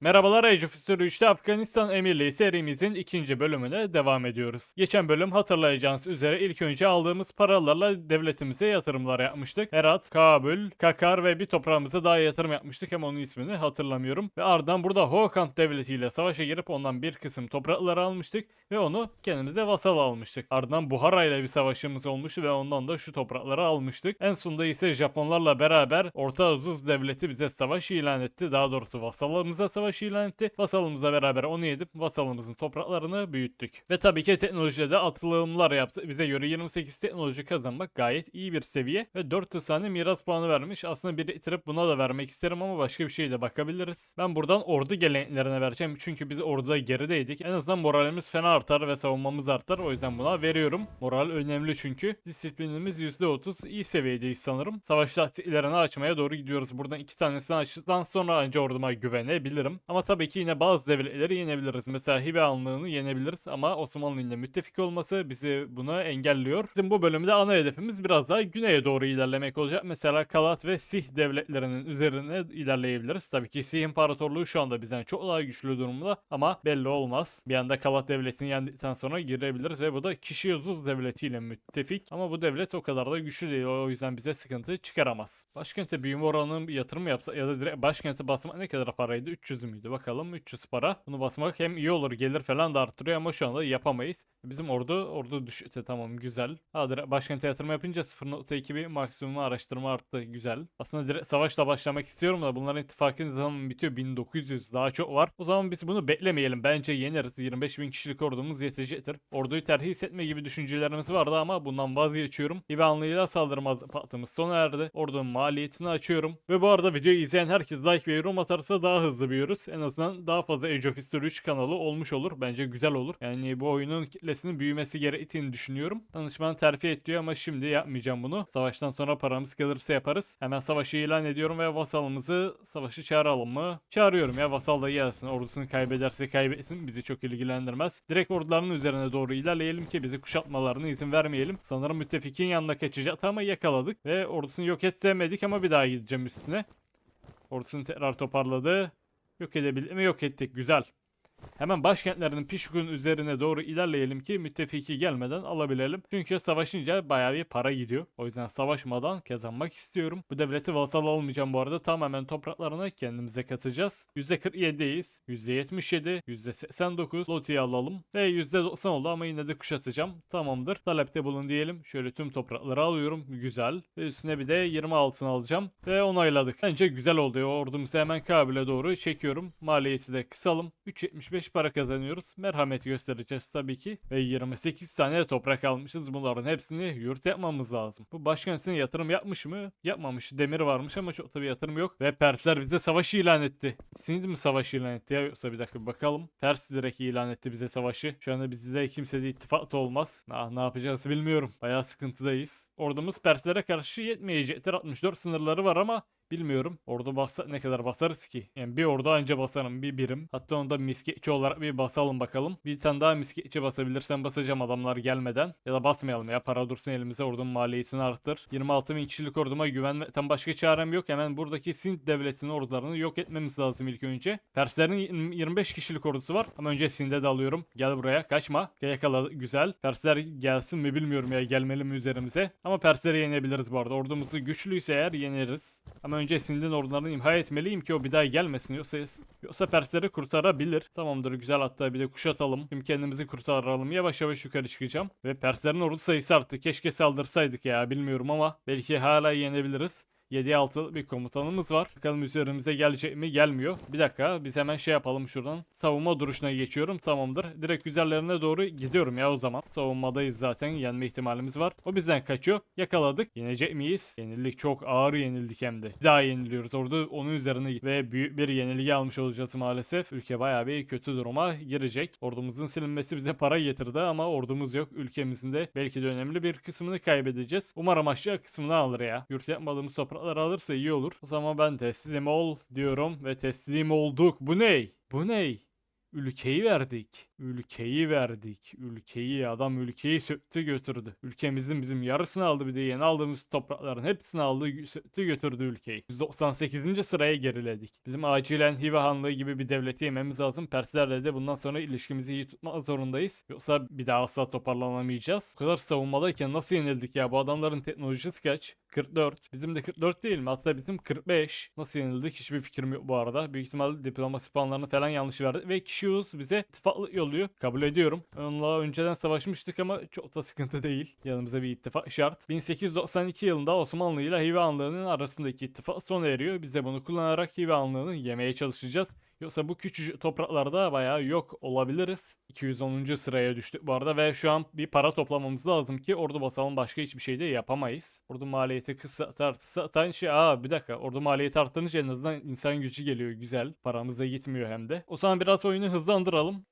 Merhabalar Age of History 3'te Afganistan Emirliği serimizin ikinci bölümüne devam ediyoruz. Geçen bölüm hatırlayacağınız üzere ilk önce aldığımız paralarla devletimize yatırımlar yapmıştık. Herat, Kabul, Kakar ve bir toprağımıza daha yatırım yapmıştık ama onun ismini hatırlamıyorum. Ve ardından burada Hokan devletiyle savaşa girip ondan bir kısım toprakları almıştık ve onu kendimize vasal almıştık. Ardından Buhara ile bir savaşımız olmuştu ve ondan da şu toprakları almıştık. En sonunda ise Japonlarla beraber Orta Azuz devleti bize savaş ilan etti. Daha doğrusu vasalımıza savaş ilan etti. Vasalımızla beraber onu yedip vasalımızın topraklarını büyüttük. Ve tabii ki teknolojide de atılımlar yaptı. Bize göre 28 teknoloji kazanmak gayet iyi bir seviye ve 4 tane miras puanı vermiş. Aslında biri itirip buna da vermek isterim ama başka bir şeye de bakabiliriz. Ben buradan ordu geleneklerine vereceğim çünkü biz orduda gerideydik. En azından moralimiz fena artar ve savunmamız artar. O yüzden buna veriyorum. Moral önemli çünkü. Disiplinimiz %30 iyi seviyedeyiz sanırım. Savaş taktiklerini açmaya doğru gidiyoruz. Buradan iki tanesini açtıktan sonra anca orduma güvenebilirim. Ama tabii ki yine bazı devletleri yenebiliriz. Mesela Hive Hanlığı'nı yenebiliriz ama Osmanlı ile müttefik olması bizi buna engelliyor. Bizim bu bölümde ana hedefimiz biraz daha güneye doğru ilerlemek olacak. Mesela Kalat ve Sih devletlerinin üzerine ilerleyebiliriz. Tabii ki Sih İmparatorluğu şu anda bizden çok daha güçlü durumda ama belli olmaz. Bir anda Kalat devletini yendikten sonra girebiliriz ve bu da Kişiyozuz devletiyle müttefik. Ama bu devlet o kadar da güçlü değil. O yüzden bize sıkıntı çıkaramaz. Başkente büyüme oranının yatırım yapsa ya da direkt başkente basmak ne kadar paraydı? 300 müydü? Bakalım 300 para. Bunu basmak hem iyi olur gelir falan da arttırıyor ama şu anda yapamayız. Bizim ordu ordu düştü tamam güzel. Ha direkt başkente yatırım yapınca 0.2 bir maksimum araştırma arttı güzel. Aslında direkt savaşla başlamak istiyorum da bunların ittifakı zaman bitiyor 1900 daha çok var. O zaman biz bunu beklemeyelim. Bence yeneriz. 25 bin kişilik ordumuz yetecektir. Orduyu terhis etme gibi düşüncelerimiz vardı ama bundan vazgeçiyorum. İvanlı'yla saldırmaz patımız sona erdi. Ordunun maliyetini açıyorum. Ve bu arada videoyu izleyen herkes like ve yorum atarsa daha hızlı büyüyoruz. En azından daha fazla Age of History 3 kanalı olmuş olur. Bence güzel olur. Yani bu oyunun kitlesinin büyümesi gerektiğini düşünüyorum. Danışman terfi et diyor ama şimdi yapmayacağım bunu. Savaştan sonra paramız gelirse yaparız. Hemen savaşı ilan ediyorum ve vasalımızı savaşı çağıralım mı? Çağırıyorum ya vasal da gelsin. Ordusunu kaybederse kaybetsin. Bizi çok ilgilendirmez. Direkt ordularının üzerine doğru ilerleyelim ki bizi kuşatmalarına izin vermeyelim. Sanırım müttefikin yanına kaçacaktı ama yakaladık. Ve ordusunu yok etsemedik ama bir daha gideceğim üstüne. Ordusunu tekrar toparladı. Yok edebildi mi? Yok ettik. Güzel. Hemen başkentlerinin Pişkun üzerine doğru ilerleyelim ki müttefiki gelmeden alabilelim. Çünkü savaşınca bayağı bir para gidiyor. O yüzden savaşmadan kazanmak istiyorum. Bu devleti vasal olmayacağım bu arada. Tamamen topraklarını kendimize katacağız. %47'deyiz. %77, %89 Loti'yi alalım. Ve %90 oldu ama yine de kuşatacağım. Tamamdır. Talepte bulun diyelim. Şöyle tüm toprakları alıyorum. Güzel. Ve üstüne bir de 20 altın alacağım. Ve onayladık. Bence güzel oldu. Ordumuzu hemen Kabil'e doğru çekiyorum. Maliyeti de kısalım. 3.75 para kazanıyoruz. Merhamet göstereceğiz tabii ki. Ve 28 tane toprak almışız. Bunların hepsini yurt yapmamız lazım. Bu başkentin yatırım yapmış mı? Yapmamış. Demir varmış ama çok tabii yatırım yok. Ve Persler bize savaşı ilan etti. Siniz mi savaşı ilan etti ya? Yoksa bir dakika bakalım. Pers direkt ilan etti bize savaşı. Şu anda bizde kimse de ittifak da olmaz. Ah, ne yapacağız bilmiyorum. Bayağı sıkıntıdayız. Ordumuz Perslere karşı yetmeyecektir. 64 sınırları var ama Bilmiyorum. Orada basa ne kadar basarız ki? Yani bir orada anca basarım bir birim. Hatta onu da misketçi olarak bir basalım bakalım. Bir tane daha misketçi basabilirsem basacağım adamlar gelmeden. Ya da basmayalım ya para dursun elimize ordunun maliyetini arttır. 26 bin kişilik orduma güvenmekten başka çarem yok. Hemen buradaki Sint devletinin ordularını yok etmemiz lazım ilk önce. Perslerin 25 kişilik ordusu var. Ama önce Sint'e de alıyorum. Gel buraya kaçma. Yakala güzel. Persler gelsin mi bilmiyorum ya gelmeli mi üzerimize. Ama Persleri yenebiliriz bu arada. Ordumuzu güçlüyse eğer yeneriz. Ama önce Sind'in ordularını imha etmeliyim ki o bir daha gelmesin. Yoksa, yoksa Persleri kurtarabilir. Tamamdır güzel hatta bir de kuşatalım. Şimdi kendimizi kurtaralım. Yavaş yavaş yukarı çıkacağım. Ve Perslerin ordu sayısı arttı. Keşke saldırsaydık ya bilmiyorum ama belki hala yenebiliriz. 7 6 bir komutanımız var. Bakalım üzerimize gelecek mi? Gelmiyor. Bir dakika biz hemen şey yapalım şuradan. Savunma duruşuna geçiyorum. Tamamdır. Direkt üzerlerine doğru gidiyorum ya o zaman. Savunmadayız zaten. Yenme ihtimalimiz var. O bizden kaçıyor. Yakaladık. Yenecek miyiz? Yenildik. Çok ağır yenildik hem de. Bir daha yeniliyoruz. Orada onun üzerine git. Ve büyük bir yenilgi almış olacağız maalesef. Ülke bayağı bir kötü duruma girecek. Ordumuzun silinmesi bize para getirdi ama ordumuz yok. Ülkemizin de belki de önemli bir kısmını kaybedeceğiz. Umarım aşağı kısmını alır ya. Yurt yapmadığımız toprak toprakları alırsa iyi olur. O zaman ben teslim ol diyorum ve teslim olduk. Bu ney? Bu ney? Ülkeyi verdik. Ülkeyi verdik. Ülkeyi adam ülkeyi söktü götürdü. Ülkemizin bizim yarısını aldı bir de yeni aldığımız toprakların hepsini aldı söktü götürdü ülkeyi. Biz 98. sıraya geriledik. Bizim acilen Hive Hanlığı gibi bir devleti yememiz lazım. Perslerle de bundan sonra ilişkimizi iyi tutmak zorundayız. Yoksa bir daha asla toparlanamayacağız. Bu kadar savunmadayken nasıl yenildik ya? Bu adamların teknolojisi kaç? 44. Bizim de 44 değil mi? Hatta bizim 45. Nasıl yenildik hiçbir fikrim yok bu arada. Büyük ihtimalle diplomasi puanlarını falan yanlış verdi. Ve Kişius bize ittifaklık yolluyor. Kabul ediyorum. Onunla önceden savaşmıştık ama çok da sıkıntı değil. Yanımıza bir ittifak şart. 1892 yılında Osmanlı ile Hive Hanlığı'nın arasındaki ittifak sona eriyor. Biz de bunu kullanarak Hive Hanlığı'nı yemeye çalışacağız. Yoksa bu küçücük topraklarda bayağı yok olabiliriz. 210. sıraya düştük bu arada ve şu an bir para toplamamız lazım ki ordu basalım başka hiçbir şey de yapamayız. Ordu maliyeti kısa tartırsa zaten şey aa bir dakika ordu maliyeti arttırınca en azından insan gücü geliyor güzel. Paramıza gitmiyor hem de. O zaman biraz oyunu hızlandıralım.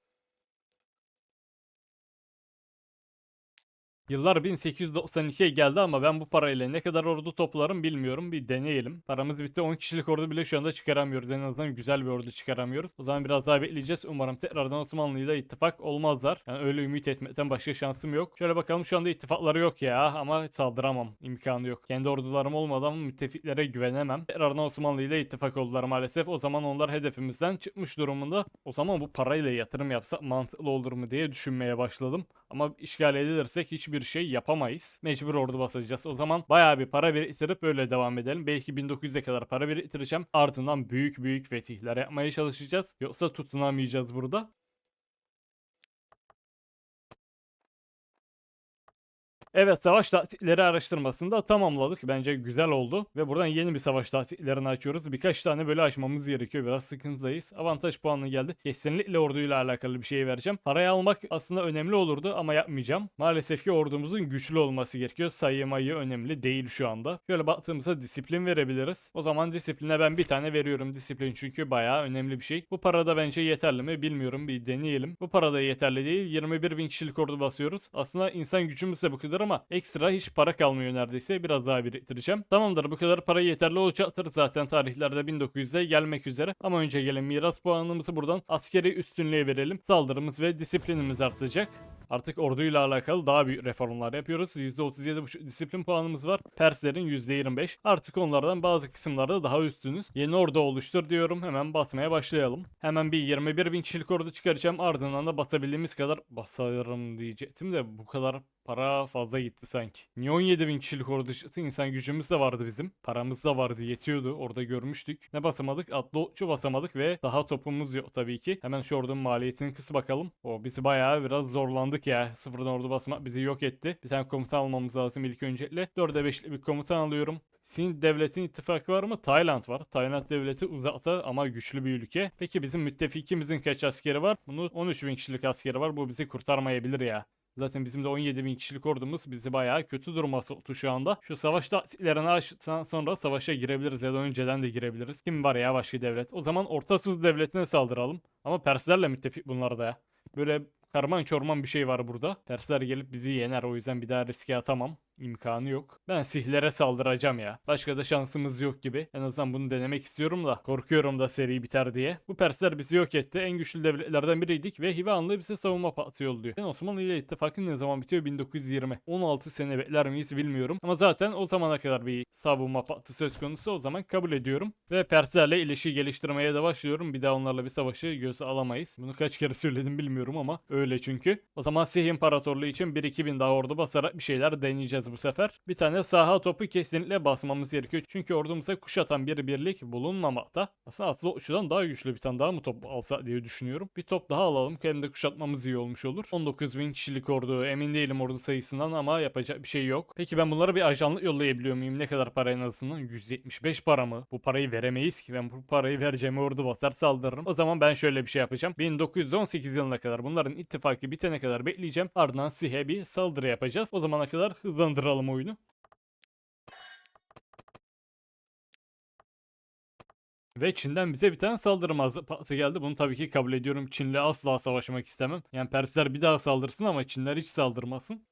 Yıllar 1892'ye geldi ama ben bu parayla ne kadar ordu toplarım bilmiyorum. Bir deneyelim. Paramız bitti 10 kişilik ordu bile şu anda çıkaramıyoruz. En azından güzel bir ordu çıkaramıyoruz. O zaman biraz daha bekleyeceğiz. Umarım tekrardan Osmanlı ile ittifak olmazlar. Yani öyle ümit etmekten başka şansım yok. Şöyle bakalım şu anda ittifakları yok ya ama saldıramam. İmkanı yok. Kendi ordularım olmadan müttefiklere güvenemem. Tekrardan Osmanlı ile ittifak oldular maalesef. O zaman onlar hedefimizden çıkmış durumunda. O zaman bu parayla yatırım yapsak mantıklı olur mu diye düşünmeye başladım. Ama işgal edilirsek hiçbir şey yapamayız. Mecbur ordu basacağız. O zaman bayağı bir para biriktirip böyle devam edelim. Belki 1900'e kadar para biriktireceğim. Ardından büyük büyük fetihler yapmaya çalışacağız. Yoksa tutunamayacağız burada. Evet savaş taktikleri araştırmasında tamamladık. Bence güzel oldu. Ve buradan yeni bir savaş taktiklerini açıyoruz. Birkaç tane böyle açmamız gerekiyor. Biraz sıkıntıdayız. Avantaj puanı geldi. Kesinlikle orduyla alakalı bir şey vereceğim. Parayı almak aslında önemli olurdu ama yapmayacağım. Maalesef ki ordumuzun güçlü olması gerekiyor. Sayı mayı önemli değil şu anda. Şöyle baktığımızda disiplin verebiliriz. O zaman disipline ben bir tane veriyorum. Disiplin çünkü bayağı önemli bir şey. Bu parada bence yeterli mi bilmiyorum. Bir deneyelim. Bu parada yeterli değil. 21 bin kişilik ordu basıyoruz. Aslında insan gücümüz de bu kadar ama ekstra hiç para kalmıyor neredeyse. Biraz daha biriktireceğim. Tamamdır bu kadar para yeterli olacaktır. Zaten tarihlerde 1900'e gelmek üzere. Ama önce gelen miras puanımızı buradan askeri üstünlüğe verelim. Saldırımız ve disiplinimiz artacak. Artık orduyla alakalı daha büyük reformlar yapıyoruz. %37,5 disiplin puanımız var. Perslerin %25. Artık onlardan bazı kısımlarda daha üstünüz. Yeni ordu oluştur diyorum. Hemen basmaya başlayalım. Hemen bir 21 bin kişilik ordu çıkaracağım. Ardından da basabildiğimiz kadar basarım diyecektim de bu kadar para fazla gitti sanki. Niye 17 bin kişilik ordu çıktı? İnsan gücümüz de vardı bizim. Paramız da vardı yetiyordu. Orada görmüştük. Ne basamadık? Atlı okçu basamadık ve daha topumuz yok tabii ki. Hemen şu ordunun maliyetini kıs bakalım. O bizi bayağı biraz zorlandık ya. Sıfırdan ordu basmak bizi yok etti. Bir tane komutan almamız lazım ilk öncelikle. 4'e 5'lik bir komutan alıyorum. Sin devletin ittifakı var mı? Tayland var. Tayland devleti uzakta ama güçlü bir ülke. Peki bizim müttefikimizin kaç askeri var? Bunu 13 bin kişilik askeri var. Bu bizi kurtarmayabilir ya. Zaten bizim de 17 bin kişilik ordumuz bizi bayağı kötü duruma soktu şu anda. Şu savaş taktiklerini açtıktan sonra savaşa girebiliriz ya da önceden de girebiliriz. Kim var ya başka devlet? O zaman Orta Su devletine saldıralım. Ama Perslerle müttefik bunlar da ya. Böyle karman çorman bir şey var burada. Persler gelip bizi yener o yüzden bir daha riske atamam. İmkanı yok. Ben sihlere saldıracağım ya. Başka da şansımız yok gibi. En azından bunu denemek istiyorum da. Korkuyorum da seri biter diye. Bu Persler bizi yok etti. En güçlü devletlerden biriydik ve Hivanlı bize savunma patı yolluyor. Yani Osmanlı ile ittifakın ne zaman bitiyor? 1920. 16 sene bekler miyiz bilmiyorum. Ama zaten o zamana kadar bir savunma patı söz konusu o zaman kabul ediyorum. Ve Perslerle ilişki geliştirmeye de başlıyorum. Bir daha onlarla bir savaşı göze alamayız. Bunu kaç kere söyledim bilmiyorum ama öyle çünkü. O zaman Sih İmparatorluğu için 1-2 bin daha ordu basarak bir şeyler deneyeceğiz bu sefer. Bir tane saha topu kesinlikle basmamız gerekiyor. Çünkü ordumuza kuşatan bir birlik bulunmamakta. Aslında asıl okçudan daha güçlü bir tane daha mı top alsa diye düşünüyorum. Bir top daha alalım. Hem kuşatmamız iyi olmuş olur. 19 bin kişilik ordu. Emin değilim ordu sayısından ama yapacak bir şey yok. Peki ben bunlara bir ajanlık yollayabiliyor muyum? Ne kadar para en azından? 175 para mı? Bu parayı veremeyiz ki. Ben bu parayı vereceğim ordu basar saldırırım. O zaman ben şöyle bir şey yapacağım. 1918 yılına kadar bunların ittifakı bitene kadar bekleyeceğim. Ardından Sih'e bir saldırı yapacağız. O zamana kadar hızlandıralım oyunu. Ve Çin'den bize bir tane saldırı mazbatı geldi. Bunu tabii ki kabul ediyorum. Çin'le asla savaşmak istemem. Yani Persler bir daha saldırsın ama Çinler hiç saldırmasın.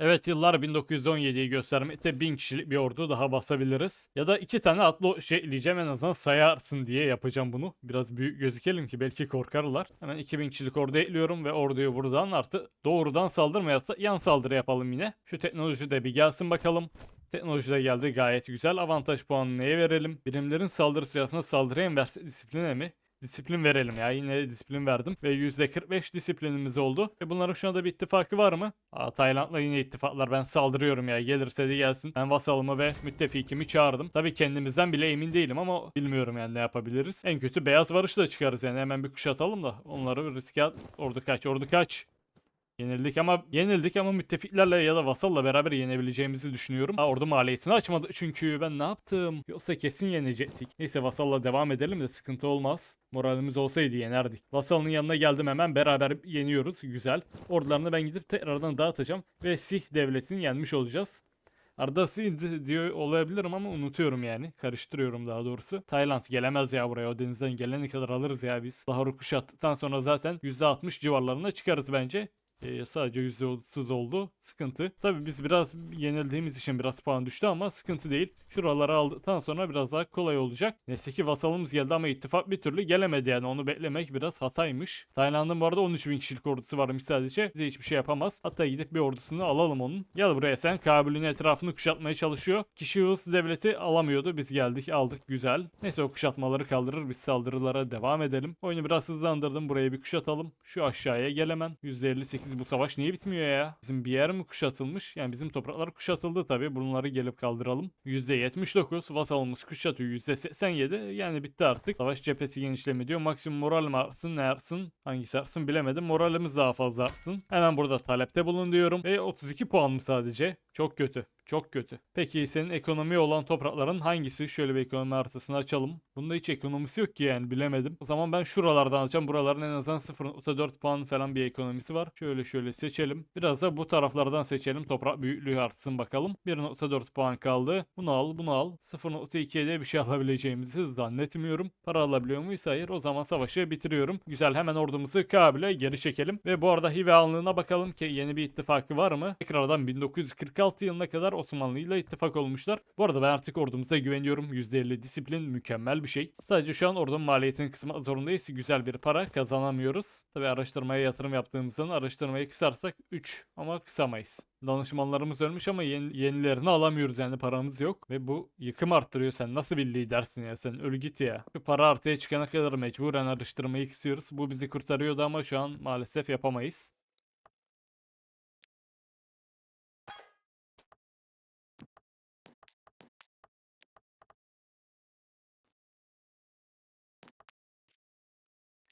Evet yıllar 1917'yi göstermekte 1000 kişilik bir ordu daha basabiliriz. Ya da iki tane atlı şey ekleyeceğim en azından sayarsın diye yapacağım bunu. Biraz büyük gözükelim ki belki korkarlar. Hemen 2000 kişilik ordu ekliyorum ve orduyu buradan artık doğrudan saldırma yapsa yan saldırı yapalım yine. Şu teknoloji de bir gelsin bakalım. Teknoloji de geldi gayet güzel. Avantaj puanı neye verelim? Birimlerin saldırı sırasında saldırıya enverse disipline mi? Disiplin verelim ya. Yine disiplin verdim. Ve %45 disiplinimiz oldu. Ve bunların şu anda bir ittifakı var mı? Aa, Tayland'la yine ittifaklar. Ben saldırıyorum ya. Gelirse de gelsin. Ben vasalımı ve müttefikimi çağırdım. Tabii kendimizden bile emin değilim ama bilmiyorum yani ne yapabiliriz. En kötü beyaz barış da çıkarız yani. Hemen bir kuşatalım da. Onları riske at. Ordu kaç, ordu kaç. Yenildik ama yenildik ama müttefiklerle ya da vasalla beraber yenebileceğimizi düşünüyorum. Ha, ordu maliyetini açmadı çünkü ben ne yaptım? Yoksa kesin yenecektik. Neyse vasalla devam edelim de sıkıntı olmaz. Moralimiz olsaydı yenerdik. Vasalın yanına geldim hemen beraber yeniyoruz. Güzel. Ordularını ben gidip tekrardan dağıtacağım ve Sih devletini yenmiş olacağız. Arada Sind diyor olabilirim ama unutuyorum yani. Karıştırıyorum daha doğrusu. Tayland gelemez ya buraya. O denizden gelene kadar alırız ya biz. Bahar'ı kuşattıktan sonra zaten %60 civarlarına çıkarız bence. Ee, sadece %30 oldu. Sıkıntı. Tabii biz biraz yenildiğimiz için biraz puan düştü ama sıkıntı değil. Şuraları aldıktan sonra biraz daha kolay olacak. Neyse ki vasalımız geldi ama ittifak bir türlü gelemedi yani. Onu beklemek biraz hataymış. Tayland'ın bu arada 13 bin kişilik ordusu varmış sadece. Bize hiçbir şey yapamaz. Hatta gidip bir ordusunu alalım onun. Gel buraya sen. Kabil'in etrafını kuşatmaya çalışıyor. Kişius devleti alamıyordu. Biz geldik aldık. Güzel. Neyse o kuşatmaları kaldırır. Biz saldırılara devam edelim. Oyunu biraz hızlandırdım. Buraya bir kuşatalım. Şu aşağıya gel hemen. %58 bu savaş niye bitmiyor ya? Bizim bir yer mi kuşatılmış? Yani bizim topraklar kuşatıldı tabii. Bunları gelip kaldıralım. %79 vasalımız kuşatıyor. %87 yani bitti artık. Savaş cephesi genişleme diyor. Maksimum moral mi artsın ne artsın? Hangisi artsın bilemedim. Moralimiz daha fazla artsın. Hemen burada talepte bulun diyorum. Ve 32 puan mı sadece? Çok kötü. Çok kötü. Peki senin ekonomi olan toprakların hangisi? Şöyle bir ekonomi haritasını açalım. Bunda hiç ekonomisi yok ki yani bilemedim. O zaman ben şuralardan alacağım. Buraların en azından 0.4 puan falan bir ekonomisi var. Şöyle şöyle seçelim. Biraz da bu taraflardan seçelim. Toprak büyüklüğü artsın bakalım. 1.4 puan kaldı. Bunu al bunu al. 0.2'ye de bir şey alabileceğimizi zannetmiyorum. Para alabiliyor muyuz? Hayır. O zaman savaşı bitiriyorum. Güzel hemen ordumuzu Kabil'e geri çekelim. Ve bu arada Hive Hanlığı'na bakalım ki yeni bir ittifakı var mı? Tekrardan 1946 yılına kadar Osmanlı ile ittifak olmuşlar. Bu arada ben artık ordumuza güveniyorum. %50 disiplin mükemmel bir şey. Sadece şu an ordunun maliyetini kısmak zorundayız. Güzel bir para kazanamıyoruz. Tabi araştırmaya yatırım yaptığımızdan araştırmayı kısarsak 3 ama kısamayız. Danışmanlarımız ölmüş ama yeni, yenilerini alamıyoruz yani paramız yok. Ve bu yıkım arttırıyor. Sen nasıl bir lidersin ya sen ölü git ya. Şu para artıya çıkana kadar mecburen araştırmayı kısıyoruz. Bu bizi kurtarıyordu ama şu an maalesef yapamayız.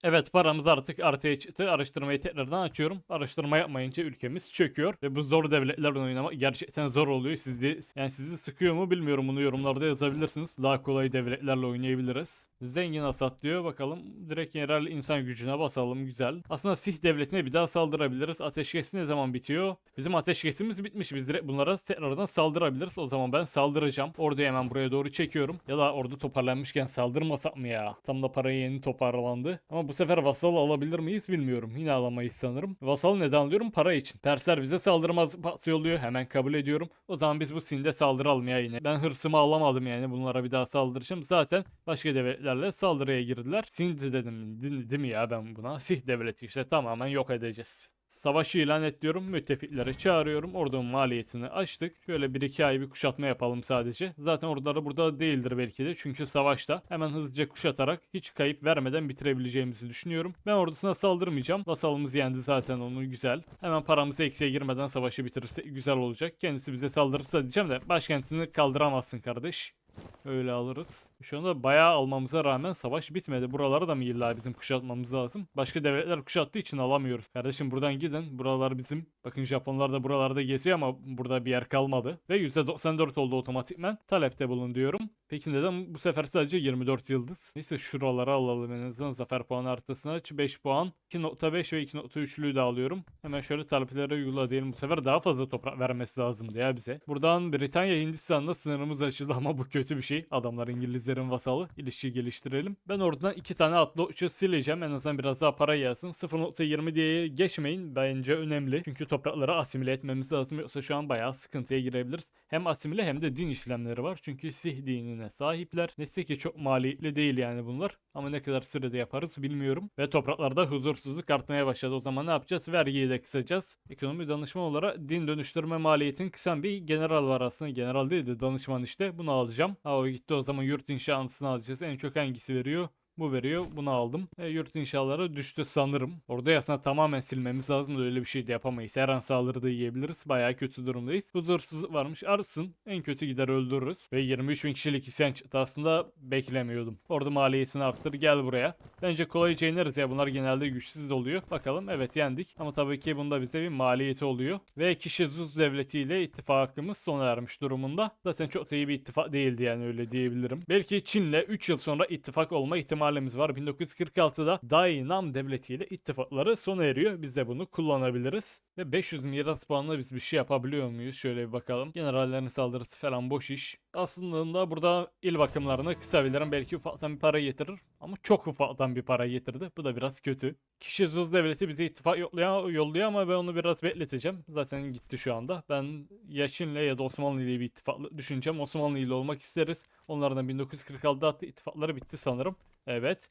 Evet paramız artık artıya çıktı. Araştırmayı tekrardan açıyorum. Araştırma yapmayınca ülkemiz çöküyor. Ve bu zor devletlerle oynamak gerçekten zor oluyor. Sizi, yani sizi sıkıyor mu bilmiyorum. Bunu yorumlarda yazabilirsiniz. Daha kolay devletlerle oynayabiliriz. Zengin Asat diyor. Bakalım direkt yerel insan gücüne basalım. Güzel. Aslında Sih devletine bir daha saldırabiliriz. Ateşkes ne zaman bitiyor? Bizim ateşkesimiz bitmiş. Biz direkt bunlara tekrardan saldırabiliriz. O zaman ben saldıracağım. Orduyu hemen buraya doğru çekiyorum. Ya da ordu toparlanmışken saldırmasak mı ya? Tam da parayı yeni toparlandı. Ama bu sefer vasal alabilir miyiz bilmiyorum. Yine alamayız sanırım. Vasal neden alıyorum? Para için. Persler bize saldırmaz pas yolluyor. Hemen kabul ediyorum. O zaman biz bu Sind'e saldıralım ya yine. Ben hırsımı alamadım yani. Bunlara bir daha saldıracağım. Zaten başka devletlerle saldırıya girdiler. Sind dedim değil mi ya ben buna? Sih devleti işte tamamen yok edeceğiz. Savaşı ilan et diyorum. Müttefikleri çağırıyorum. Ordunun maliyetini açtık. Şöyle bir iki ay bir kuşatma yapalım sadece. Zaten orduları burada değildir belki de. Çünkü savaşta hemen hızlıca kuşatarak hiç kayıp vermeden bitirebileceğimizi düşünüyorum. Ben ordusuna saldırmayacağım. Vasalımız yendi zaten onu güzel. Hemen paramızı eksiye girmeden savaşı bitirirse güzel olacak. Kendisi bize saldırırsa diyeceğim de başkentini kaldıramazsın kardeş. Öyle alırız. Şu anda bayağı almamıza rağmen savaş bitmedi. Buraları da mı illa bizim kuşatmamız lazım? Başka devletler kuşattığı için alamıyoruz. Kardeşim buradan gidin. Buralar bizim. Bakın Japonlar da buralarda geziyor ama burada bir yer kalmadı. Ve %94 oldu otomatikmen. Talepte bulun diyorum. Peki neden bu sefer sadece 24 yıldız? Neyse şuraları alalım en azından zafer puanı artısına. aç. 5 puan. 2.5 ve 2.3'lüğü de alıyorum. Hemen şöyle tarifleri uygula diyelim. Bu sefer daha fazla toprak vermesi lazımdı ya bize. Buradan Britanya Hindistan'la sınırımız açıldı ama bu kötü bir şey. Adamlar İngilizlerin vasalı. İlişki geliştirelim. Ben oradan iki tane atlı uçu sileceğim. En azından biraz daha para gelsin. 0.20 diye geçmeyin. Bence önemli. Çünkü toprakları asimile etmemiz lazım. Yoksa şu an bayağı sıkıntıya girebiliriz. Hem asimile hem de din işlemleri var. Çünkü Sih dinine sahipler. Neyse ki çok maliyetli değil yani bunlar. Ama ne kadar sürede yaparız bilmiyorum. Ve topraklarda huzursuzluk artmaya başladı. O zaman ne yapacağız? Vergiyi de kısacağız. Ekonomi danışma olarak din dönüştürme maliyetini kısan bir general var aslında. General değil de danışman işte. Bunu alacağım. Ha gitti o zaman yurt inşasını alacağız. En çok hangisi veriyor? Bu veriyor. Bunu aldım. E, yurt inşaları düştü sanırım. Orada aslında tamamen silmemiz lazım da öyle bir şey de yapamayız. Her an saldırıda yiyebiliriz. Bayağı kötü durumdayız. Huzursuzluk varmış. Artsın. En kötü gider öldürürüz. Ve 23 bin kişilik isyan çıktı. Aslında beklemiyordum. Orada maliyetini arttır. Gel buraya. Bence kolayca yeneriz ya. Bunlar genelde güçsüz oluyor. Bakalım. Evet yendik. Ama tabii ki bunda bize bir maliyeti oluyor. Ve kişi Zuz devletiyle ittifakımız sona ermiş durumunda. Zaten çok da iyi bir ittifak değildi yani öyle diyebilirim. Belki Çin'le 3 yıl sonra ittifak olma ihtimalimiz var. 1946'da Dai Nam devletiyle ittifakları sona eriyor. Biz de bunu kullanabiliriz. Ve 500 miras puanla biz bir şey yapabiliyor muyuz? Şöyle bir bakalım. Generallerin saldırısı falan boş iş. Aslında burada il bakımlarını kısabilirim. Belki ufaktan bir para getirir. Ama çok ufaktan bir para getirdi. Bu da biraz kötü. Kişi Zuz devleti bize ittifak yolluyor, ama ben onu biraz bekleteceğim. Zaten gitti şu anda. Ben ya Çin'le ya da Osmanlı ile bir ittifak düşüneceğim. Osmanlı ile olmak isteriz. Onlardan 1946'da attığı ittifakları bitti sanırım. Evet.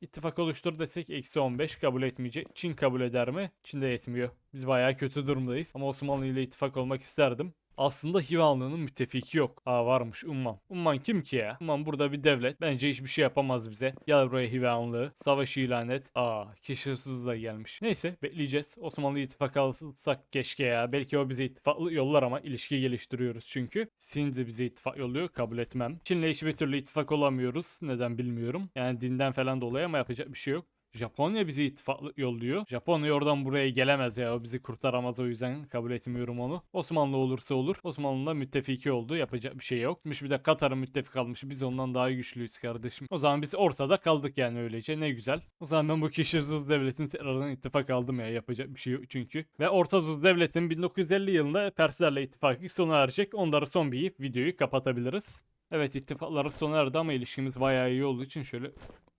İttifak oluştur desek eksi 15 kabul etmeyecek. Çin kabul eder mi? Çin de etmiyor. Biz bayağı kötü durumdayız. Ama Osmanlı ile ittifak olmak isterdim. Aslında Hivanlı'nın müttefiki yok. Aa varmış Umman. Umman kim ki ya? Umman burada bir devlet. Bence hiçbir şey yapamaz bize. Gel buraya Hivanlı. Savaş ilan et. Aa kişisiz da gelmiş. Neyse bekleyeceğiz. Osmanlı ittifak alsak keşke ya. Belki o bize ittifaklı yollar ama ilişki geliştiriyoruz çünkü. Sin bize ittifak yolluyor. Kabul etmem. Çin'le hiçbir türlü ittifak olamıyoruz. Neden bilmiyorum. Yani dinden falan dolayı ama yapacak bir şey yok. Japonya bizi ittifaklı yolluyor. Japonya oradan buraya gelemez ya. O bizi kurtaramaz o yüzden kabul etmiyorum onu. Osmanlı olursa olur. Osmanlı'da müttefiki oldu. Yapacak bir şey yok. Bir de Katar'ın müttefik almış. Biz ondan daha güçlüyüz kardeşim. O zaman biz ortada kaldık yani öylece. Ne güzel. O zaman ben bu kişi Zuz Devleti'nin tekrardan ittifak aldım ya. Yapacak bir şey yok çünkü. Ve Orta Zuz Devleti'nin 1950 yılında Perslerle ittifakı sona erecek. Onları son bir videoyu kapatabiliriz. Evet ittifakları sona erdi ama ilişkimiz bayağı iyi olduğu için şöyle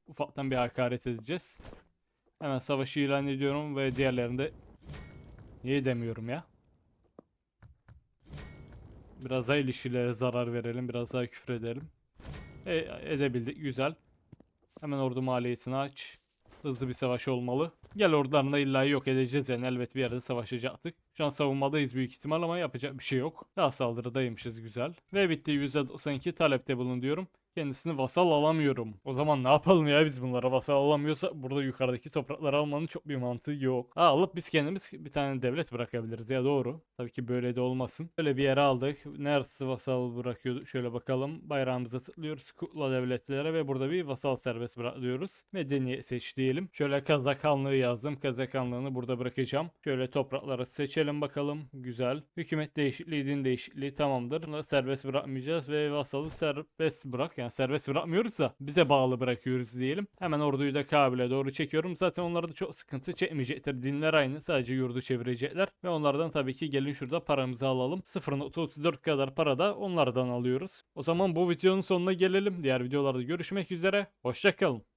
ufaktan bir hakaret edeceğiz. Hemen savaşı ilan ediyorum ve diğerlerinde niye demiyorum ya? Biraz daha ilişkilere zarar verelim, biraz daha küfür edelim. E, edebildik, güzel. Hemen ordu maliyetini aç. Hızlı bir savaş olmalı. Gel ordularını illa yok edeceğiz yani elbet bir yerde savaşacaktık. Şu an savunmadayız büyük ihtimal ama yapacak bir şey yok. Daha saldırıdaymışız güzel. Ve bitti %92 talepte bulun diyorum. Kendisini vasal alamıyorum. O zaman ne yapalım ya biz bunlara vasal alamıyorsa burada yukarıdaki toprakları almanın çok bir mantığı yok. Ha, alıp biz kendimiz bir tane devlet bırakabiliriz ya doğru. Tabii ki böyle de olmasın. Böyle bir yere aldık. Neresi vasal bırakıyordu? Şöyle bakalım. Bayrağımıza tıklıyoruz. Kutla devletlere ve burada bir vasal serbest bırakıyoruz. Medeniyet seç diyelim. Şöyle Kazakanlığı yazdım. Kazakanlığını burada bırakacağım. Şöyle toprakları seçelim bakalım. Güzel. Hükümet değişikliği, din değişikliği tamamdır. Bunları serbest bırakmayacağız ve vasalı serbest bırak. Yani serbest bırakmıyoruz da bize bağlı bırakıyoruz diyelim. Hemen orduyu da Kabil'e doğru çekiyorum. Zaten onlarda da çok sıkıntı çekmeyecektir. Dinler aynı. Sadece yurdu çevirecekler. Ve onlardan tabii ki gelin şurada paramızı alalım. 0.34 kadar para da onlardan alıyoruz. O zaman bu videonun sonuna gelelim. Diğer videolarda görüşmek üzere. Hoşçakalın.